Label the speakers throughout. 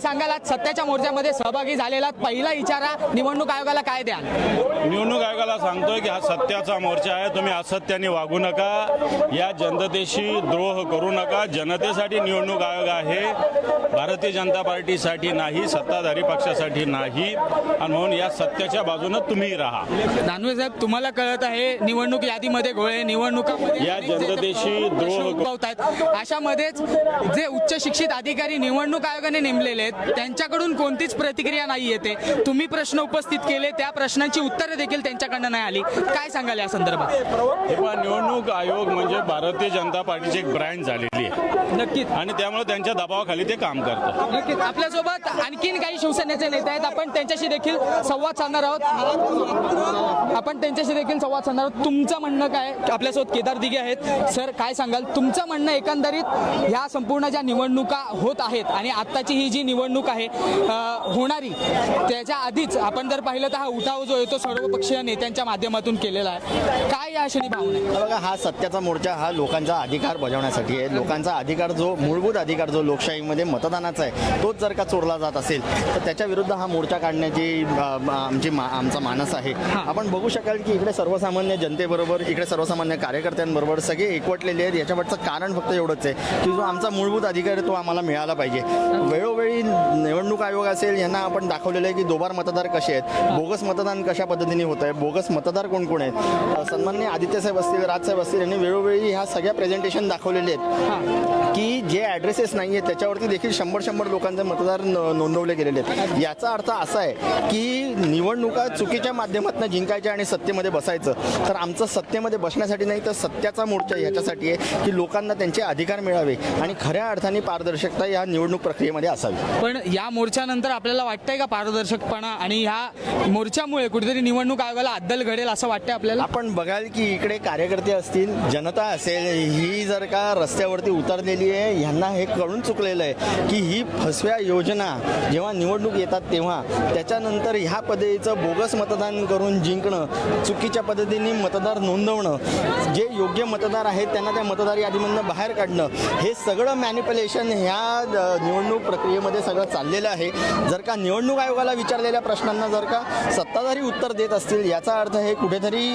Speaker 1: सांगाल? आज सत्याच्या मोर्चामध्ये सहभागी झालेला पहिला इशारा निवडणूक आयोगाला काय द्याल?
Speaker 2: निवडणूक आयोगाला सांगतोय की हा सत्याचा मोर्चा आहे. तुम्ही असत्याने वागू नका. या जनतेशी द्रोह करू नका. जनतेसाठी निवडणूक आयोग आहे. भारतीय जनता पार्टीसाठी नाही सत्ताधारी पक्षासाठी नाही. आणि म्हणून या सत्याच्या बाजूनं तुम्ही राहा.
Speaker 1: दानवे साहेब तुम्हाला कळत आहे निवडणूक यादीमध्ये घोळे निवडणुकामध्ये
Speaker 2: या जनतेशी द्रोह
Speaker 1: उद्भवतात अशामध्येच जे उच्च शिक्षित अधिकारी निवडणूक आयोगाने नेमलेले आहेत. त्यांच्याकडून कोणतीच प्रतिक्रिया नाही येते. तुम्ही प्रश्न उपस्थित केले त्या प्रश्नांची उत्तरं देखील त्यांच्याकडनं नाही आली. काय सांगाल या संदर्भात?
Speaker 2: निवडणूक आयोग म्हणजे भारतीय जनता पार्टीची एक ब्रँड झालेली आहे.
Speaker 1: नक्कीच.
Speaker 2: आणि त्यामुळे त्यांच्या दबावाखाली ते काम करतात.
Speaker 1: नक्कीच. आपल्यासोबत आणखीन काही शिवसेनेचे नेते आहेत. आपण त्यांच्याशी देखील संवाद साधणार आहोत. आपण त्यांच्याशी देखील संवाद साधणार आहोत. तुमचं म्हणणं काय? आपल्यासोबत केदार दिघे आहेत. सर काय सांगाल? तुमचं म्हणणं एकंदरीत ह्या संपूर्ण ज्या निवडणुका होत आहेत आणि आत्ताची ही जी निवडणूक आहे. होणारी त्याच्या आधीच आपण जर पाहिलं तर हा उठाव जो आहे तो सर्वपक्षीय नेत्यांच्या माध्यमातून केलेला आहे. काय या क्षणी भावना आहे?
Speaker 3: बघा हा सत्याचा मोर्चा हा लोकांचा अधिकार बजावण्यासाठी आहे. लोकांचा अधिकार जो मूलभूत अधिकार जो लोकशाहीमध्ये मतदानाचा आहे तोच जर का चोरला जात असेल तर त्याच्या विरुद्ध हा मोर्चा काढण्याची आमची मा- आमचा मानस आहे. आपण बघू शकाल की इकडे सर्वसामान्य जनतेबरोबर इकडे सर्वसामान्य कार्यकर्त्यांबरोबर सगळे एकवटलेले आहेत. याच्यावरचं कारण फक्त एवढंच आहे की जो आमचा मूलभूत अधिकार आहे तो आम्हाला मिळाला पाहिजे. वेळोवेळी निवडणूक आयोग असेल यांना आपण दाखवलेलं आहे की दोबार मतदार कसे आहेत बोगस मतदान कशा पद्धतीने होत आहे बोगस मतदार कोण कोण आहेत? अ, सन्माननीय आदित्यसाहेब असतील राजसाहेब असतील यांनी वेळोवेळी ह्या सगळ्या प्रेझेंटेशन दाखवलेले आहेत. की जे ॲड्रेसेस नाही आहेत त्याच्यावरती देखील शंभर शंभर लोकांचे मतदार न- नोंदवले गेलेले आहेत. याचा अर्थ असा आहे की निवडणुका चुकीच्या माध्यमातून जिंकायच्या आणि सत्तेमध्ये बसायचं. तर आमचं सत्तेमध्ये बसण्यासाठी नाही तर सत्याचा मोर्चा ह्याच्यासाठी आहे की लोकांना त्यांचे अधिकार मिळावे आणि खऱ्या अर्थाने पारदर्शकता या निवडणूक प्रक्रियेमध्ये असावी.
Speaker 1: पण या मोर्चानंतर आपल्याला वाटतंय का पारदर्शकपणा? आणि ह्या मोर्चामुळे कुठेतरी निवडणूक आयोगाला अद्दल घडेल असं वाटतंय आपल्याला?
Speaker 3: आपण बघाल की इकडे कार्यकर्ते असतील जनता असेल ही जर का रस्त्यावरती उतरलेली आहे ह्यांना हे कळून चुकलेलं आहे की ही फसव्या योजना जेव्हा निवडणूक येतात तेव्हा त्याच्यानंतर ह्या पद्धतीचं बोगस मतदान करून जिंकणं चुकीच्या पद्धतीने मतदार नोंदवणं जे योग्य मतदार आहेत त्यांना त्या मतदार यादीमधनं बाहेर काढणं हे सगळं मॅनिप्युलेशन ह्या निवडणूक प्रक्रियेमध्ये सगळं चाललेलं आहे. जर का निवडणूक आयोगाला विचारलेल्या प्रश्नांना जर का सत्ताधारी उत्तर देत असतील याचा अर्थ हे कुठेतरी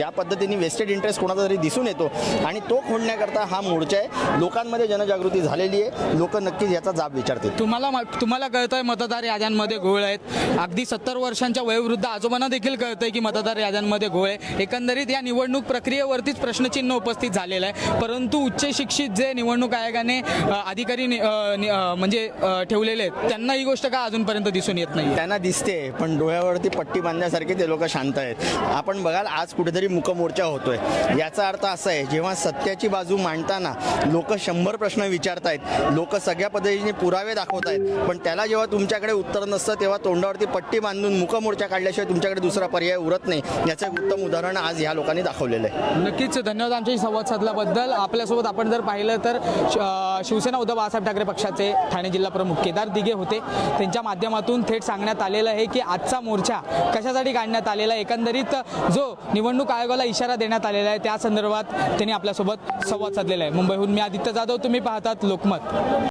Speaker 3: या पद्धतीने वेस्टेड इंटरेस्ट कोणाचा तरी दिसून येतो. आणि तो खोडण्याकरता हा मोर्चा आहे. लोकांमध्ये जनजागृती झालेली आहे. लोक नक्कीच याचा जाब विचारतील.
Speaker 1: तुम्हाला तुम्हाला कळतंय मतदार याद्यांमध्ये घोळ आहेत. अगदी सत्तर वर्षांच्या वयोवृद्ध आजोबांना देखील कळतंय की मतदार याद्यांमध्ये घोळ आहे. एकंदरीत या निवडणूक प्रक्रियेवरतीच प्रश्नचिन्ह उपस्थित झालेलं आहे. परंतु उच्च शिक्षित जे निवडणूक आयोगाने अधिकारी नि- म्हणजे ठेवलेले आहेत. त्यांना ही गोष्ट का अजूनपर्यंत दिसून येत नाही
Speaker 3: त्यांना दिसते पण डोळ्यावरती पट्टी बांधण्यासारखे ते लोक शांत आहेत. आपण बघाल आज कुठेतरी मुकमोर्चा होतोय. याचा अर्थ असा आहे जेव्हा सत्याची बाजू मांडताना लोक शंभर प्रश्न विचारतायत लोक सगळ्या पद्धतीने पुरावे दाखवतायत पण त्याला जेव्हा तुमच्याकडे उत्तर नसतं तेव्हा तोंडावरती पट्टी बांधून मुकमोर्चा काढल्याशिवाय तुमच्याकडे दुसरा पर्याय उरत नाही. याचं एक उत्तम उदाहरण आज ह्या लोकांनी दाखवलेलं आहे.
Speaker 1: नक्कीच धन्यवाद आमच्याशी संवाद साधल्याबद्दल. आपल्यासोबत आपण जर पाहिलं तर शिवसेना उद्धव बाळासाहेब ठाकरे पक्षाचे ठाणे जिल्हा प्रमुख केदार दिघे होते. त्यांच्या माध्यमातून थेट सांगण्यात आलेलं आहे की आजचा मोर्चा कशासाठी काढण्यात आलेला आहे? एकंदरीत जो निवडणूक आयोगाला इशारा देण्यात आलेला आहे त्या संदर्भात त्यांनी आपल्यासोबत संवाद साधलेला आहे. मुंबईहून मी आदित्य जाधव तुम्ही पाहतात लोकमत.